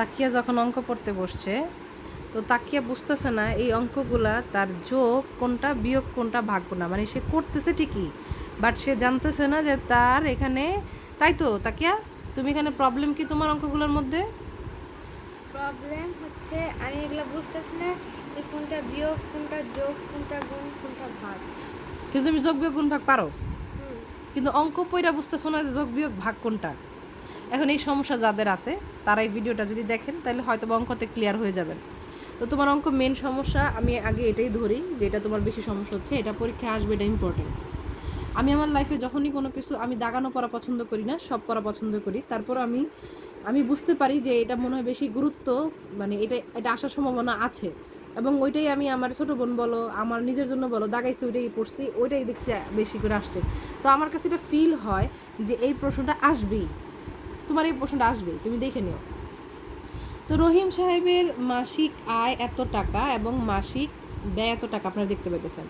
তাকিয়া যখন অঙ্ক পড়তে বসছে তো তাকিয়া বুঝতেছে না এই অঙ্কগুলা তার যোগ কোনটা বিয়োগ কোনটা ভাগ কোনটা। মানে সে করতেছে ঠিকই বাট সে জানতেছে না যে তার এখানে তাই তো তাকিয়া? তুমি এখানে প্রবলেম কি তোমার অঙ্কগুলোর মধ্যে? প্রবলেম হচ্ছে আমি এগুলো বুঝতেছি না যে কোনটা বিয়োগ কোনটা যোগ কোনটা গুণ কোনটা ভাগ। কিন্তু তুমি যোগ বিয়োগ গুণ ভাগ পারো? কিন্তু অঙ্ক পইরা বুঝতেছো না যে যোগ বিয়োগ ভাগ কোনটা। এখন এই সমস্যা যাদের আছে, তারা এই ভিডিওটা যদি দেখেন, তাহলে হয়তো বা অঙ্কতে ক্লিয়ার হয়ে যাবেন। তো তোমার অঙ্ক মেন সমস্যা, আমি আগে এটাই ধরি, যে এটা তোমার বেশি সমস্যা হচ্ছে, এটা পরীক্ষায় আসবে, এটা ইম্পর্টেন্স আমি আমার লাইফে যখনই কোনো কিছু, আমি দাগানো পড়া পছন্দ করি না, সব পড়া পছন্দ করি। তারপর আমি আমি বুঝতে পারি যে এটা মনে হয় বেশি গুরুত্ব মানে এটা এটা আসার সম্ভাবনা আছে। এবং ওইটাই আমি আমার ছোটো বোন বলো, আমার নিজের জন্য বলো, দাগাইছি, ওইটাই পড়ছি, ওইটাই দেখছি বেশি করে আসছে। তো আমার কাছে এটা ফিল হয় যে এই প্রশ্নটা আসবেই। তোমার এই প্রশ্নটা আসবেই তুমি দেখে নিও। তো রহিম সাহেবের মাসিক আয় এত টাকা এবং মাসিক ব্যয় এত টাকা আপনারা দেখতে পেতেছেন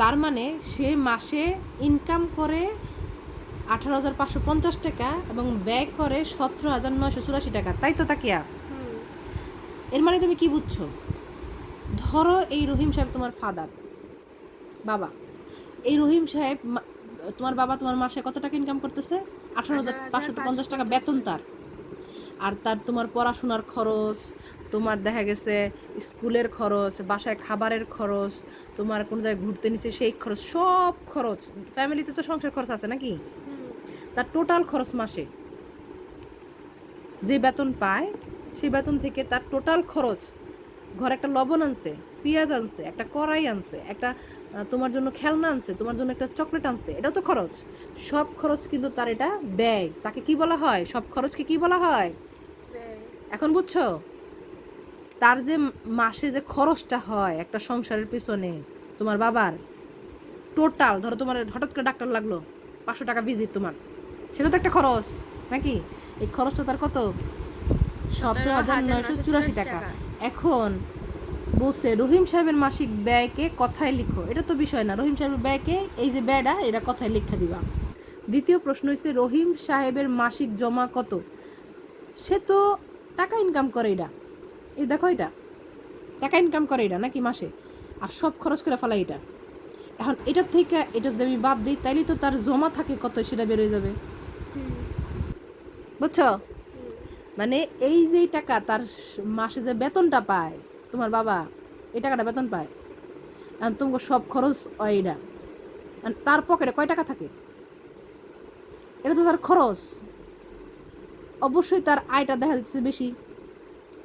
তার মানে সে মাসে ইনকাম করে আঠারো হাজার পাঁচশো পঞ্চাশ টাকা এবং ব্যয় করে সতেরো হাজার নয়শো চুরাশি টাকা। তাই তো তাকিয়া? হুম। এর মানে তুমি কি বুঝছ? ধরো এই রহিম সাহেব তোমার ফাদার বাবা। এই রহিম সাহেব তোমার বাবা তোমার মাসে কত টাকা ইনকাম করতেছে? আঠারো হাজার পাঁচশো পঞ্চাশ টাকা বেতন তার। আর তার তোমার পড়াশোনার খরচ, তোমার দেখা গেছে স্কুলের খরচ, বাসায় খাবারের খরচ, তোমার কোনো জায়গায় ঘুরতে নিচ্ছে সেই খরচ, সব খরচ। ফ্যামিলিতে তো সংসার খরচ আছে নাকি? তার টোটাল খরচ মাসে। যে বেতন পায় সেই বেতন থেকে তার টোটাল খরচ, ঘরে একটা লবণ আনছে, পেঁয়াজ আনছে, একটা কড়াই আনছে, একটা তোমার জন্য খেলনা আনছে তোমার জন্য একটা চকলেট আনছে এটাও তো খরচ। সব খরচ কিন্তু তার এটা ব্যয়। তাকে কি বলা হয়? সব খরচকে কি বলা হয়? এখন বুঝছ? তার যে মাসে যে খরচটা হয় একটা সংসারের পিছনে তোমার বাবার টোটাল ধরো তোমার হঠাৎ করে ডাক্তার লাগল পাঁচশো টাকা ভিজিট তোমার। সেটা তো একটা খরচ নাকি? এই খরচটা তার কত? সতেরো হাজার নয়শো চুরাশি টাকা। এখন বলছে রহিম সাহেবের মাসিক ব্যয়কে কথায় লিখো। এটা তো বিষয় না। রহিম সাহেবের ব্যয়কে এই যে ব্যয়টা এটা কথায় লিখে দিবা। দ্বিতীয় প্রশ্ন হচ্ছে রহিম সাহেবের মাসিক জমা কত? সে তো টাকা ইনকাম করে এটা। এই দেখো এটা। টাকা ইনকাম করে এটা নাকি মাসে? আর সব খরচ করে ফেলা এটা। এখন এটার থেকে এটা যদি আমি বাদ দিই তাইলে তো তার জমা থাকে কত সেটা বেরোয় যাবে। বুঝছ? মানে এই যে টাকা তার মাসে যে বেতনটা পায় তোমার বাবা এই টাকাটা বেতন পায়। আর তোমাকে সব খরচ হয় এটা। তার পকেটে কয় টাকা থাকে? এটা তো তার খরচ। অবশ্যই তার আয়টা দেখা যাচ্ছে বেশি।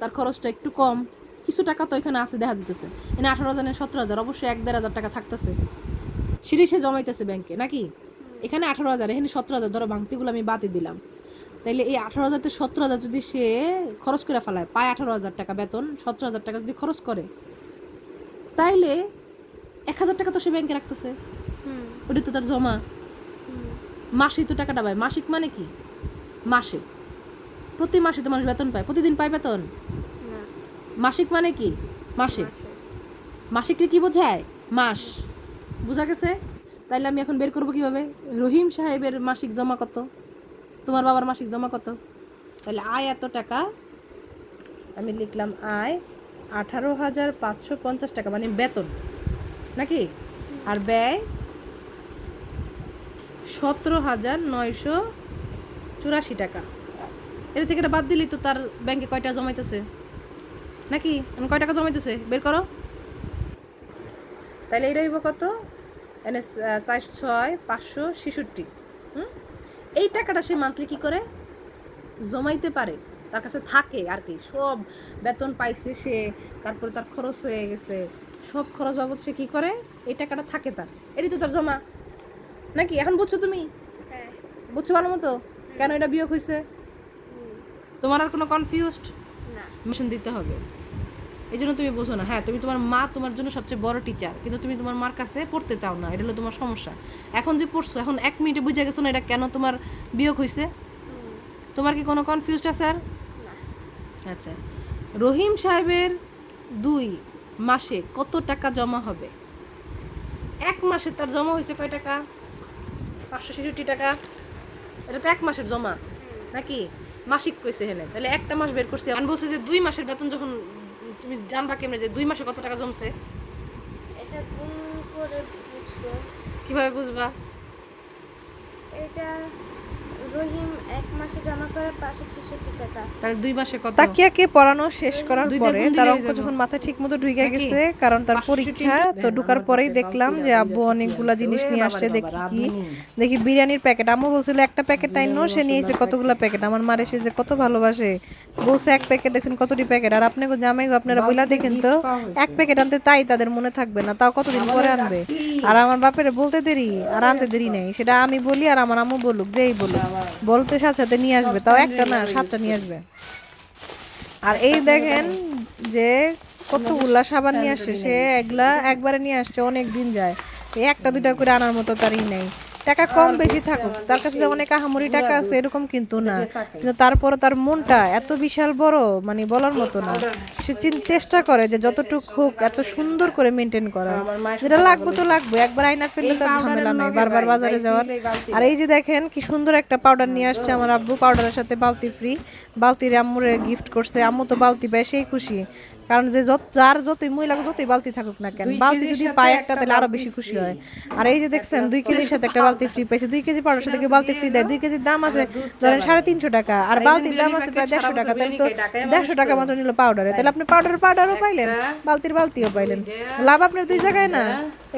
তার খরচটা একটু কম। কিছু টাকা তো এখানে আছে দেখা দিতেছে। এখানে আঠারো হাজার সতেরো হাজার অবশ্যই এক দেড় হাজার টাকা থাকতেছে। সেটাই সে জমাইতেছে ব্যাংকে নাকি? এখানে আঠারো হাজার এখানে সতেরো হাজার ধরো ভাঙতিগুলো আমি বাদই দিলাম। তাইলে এই আঠারো হাজার থেকে সতেরো হাজার যদি সে খরচ করে ফেলায় পায় আঠারো হাজার টাকা বেতন সতেরো হাজার টাকা যদি খরচ করে তাইলে এক হাজার টাকা তো সে ব্যাংকে রাখতেছে। ওটা তো তার জমা। মাসে তো টাকাটা পায়। মাসিক মানে কি? মাসে। প্রতি মাসে তো মানুষ বেতন পায়। প্রতিদিন পায় বেতন? মাসিক মানে কি? মাসে। মাসে। মাসিককে কি বোঝায়? মাস। বোঝা গেছে? তাইলে আমি এখন বের করব কীভাবে? রহিম সাহেবের মাসিক জমা কত? তোমার বাবার মাসিক জমা কত? তাহলে আয় এত টাকা। আমি লিখলাম আয় আঠারো হাজার পাঁচশো পঞ্চাশ টাকা মানে বেতন। নাকি? আর ব্যয় সতেরো হাজার নয়শো চুরাশি টাকা। এটা থেকে এটা বাদ দিলি তো তার ব্যাংকে কয়টা জমাইতেছে? নাকি? কয় টাকা জমাইতেছে? বের করো। তাহলে এটা হইব কত? এনে ছয়, পাঁচশো ছেষট্টি। হুম? এই টাকাটা সে মান্থলি কি করে? জমাইতে পারে। তার কাছে থাকে আর কি। সব বেতন পাইছে সে তারপরে তার খরচ হয়ে গেছে। সব খরচ বাবদ সে কি করে? এই টাকাটা থাকে তার। এটি তো তার জমা। নাকি? এখন বুঝছ তুমি? হ্যাঁ। বুঝছ ভালো মতো? কেন এটা বিয়োগ হয়েছে তোমার আর কোনো কনফিউজড না। মিশন দিতে হবে। এই জন্য তুমি বোঝো না। হ্যাঁ তুমি তোমার মা তোমার জন্য সবচেয়ে বড় টিচার কিন্তু তুমি তোমার মার কাছে পড়তে চাও না। এটা হলো তোমার সমস্যা। এখন যে পড়ছো এখন এক মিনিটে বুঝে গেছো না এটা কেন তোমার বিয়োগ হয়েছে তোমার কি কোনো কনফিউজ আছে আর? আচ্ছা। রহিম সাহেবের দুই মাসে কত টাকা জমা হবে? এক মাসে তার জমা হয়েছে কয় টাকা? পাঁচশো ছেষট্টি টাকা। এটা তো এক মাসের জমা। নাকি? মাসিক কইছে হেনে। তাহলে একটা মাস বের করছি। আমি বলছি যে দুই মাসের বেতন যখন তুমি জানবা কেমনে যে দুই মাসে কত টাকা জমছে? এটা গুণ করে বুঝব? কীভাবে বুঝবা? এটা রহিম এক মাসে জমা করে পাঁচশো ছেষট্টি টাকা। তাহলে দুই মাসে কত? তাকিয়াকে পড়ানো শেষ করার পরে তার অঙ্ক যখন ঠিক মতো ঢুকে গেছে কারণ তার পরীক্ষা তো ঢুকার পরেই দেখলাম যে আব্বু অনেকগুলা জিনিস নিয়ে আসছে দেখি। কি দেখি বিরিয়ানির প্যাকেট আম্মু বলছিল একটা প্যাকেট আইনো সে নিয়েছে কতগুলা প্যাকেট? আমার মার এসে যে কত ভালোবাসে। বলছে এক প্যাকেট দেখছেন কতটি প্যাকেট? আর আপনাকে জামাই আপনারা বইলা দেখেন তো এক প্যাকেট আনতে তাই তাদের মনে থাকবে না তাও কতদিন পরে আনবে? আর আমার বাপের বলতে দেরি আর আনতে দেরি নেই সেটা আমি বলি আর আমার আম্মু বলুক যেই বলুক। বলতে সাথে সাথে নিয়ে আসবে, তাও একটা না, সাতটা নিয়ে আসবে। আর এই দেখেন যে কতগুলা সাবান নিয়ে আসছে, সে এগুলা একবারে নিয়ে আসছে, অনেক দিন যায়। একটা দুটা করে আনার মতো তারই নেই। টাকা কম বেশি থাকুক তার কাছে যে অনেক আহামরি টাকা আছে এরকম কিন্তু না। কিন্তু তারপরে তার মনটা এত বিশাল বড় মানে বলার মতো না। সে চেষ্টা করে যে যতটুকু হোক এত সুন্দর করে মেনটেন করা। যেটা লাগবে তো লাগবে একবার আয়না ফেললে তার ঝামেলা নাই বারবার বাজারে যাওয়ার। আর এই যে দেখেন কি সুন্দর একটা পাউডার নিয়ে আসছে আমার আব্বু পাউডারের সাথে বালতি ফ্রি বালতির আম্মুরে গিফট করছে আম্মু তো বালতি সেই খুশি। কারণ যে যত যার যতই মহিলা যতই বালতি থাকুক না কেন বালতি যদি পায় একটা তাহলে আরও বেশি খুশি হয়। আর এই যে দেখছেন দুই কেজির সাথে একটা বালতি ফ্রি পাইছে দুই কেজি পাউডার সাথে বালতি ফ্রি দেয়। দুই কেজির দাম আছে ধরেন সাড়ে তিনশো টাকা। আর বালতির দাম আছে প্রায় দেড়শো টাকা। তাহলে তো দেড়শো টাকা মাত্র নিল পাউডারে তাহলে আপনি পাউডার পাউডারও পাইলেন। বালতির বালতিও পাইলেন। লাভ আপনার দুই জায়গায় না।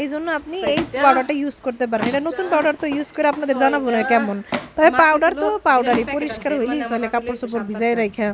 এই জন্য আপনি এই পাউডারটা ইউজ করতে পারেন। এটা নতুন পাউডার তো ইউজ করে আপনাদের জানাব না কেমন। তবে পাউডার তো পাউডারই পরিষ্কার হইলেই চলে কাপড় চোপড় ভিজাই রাখা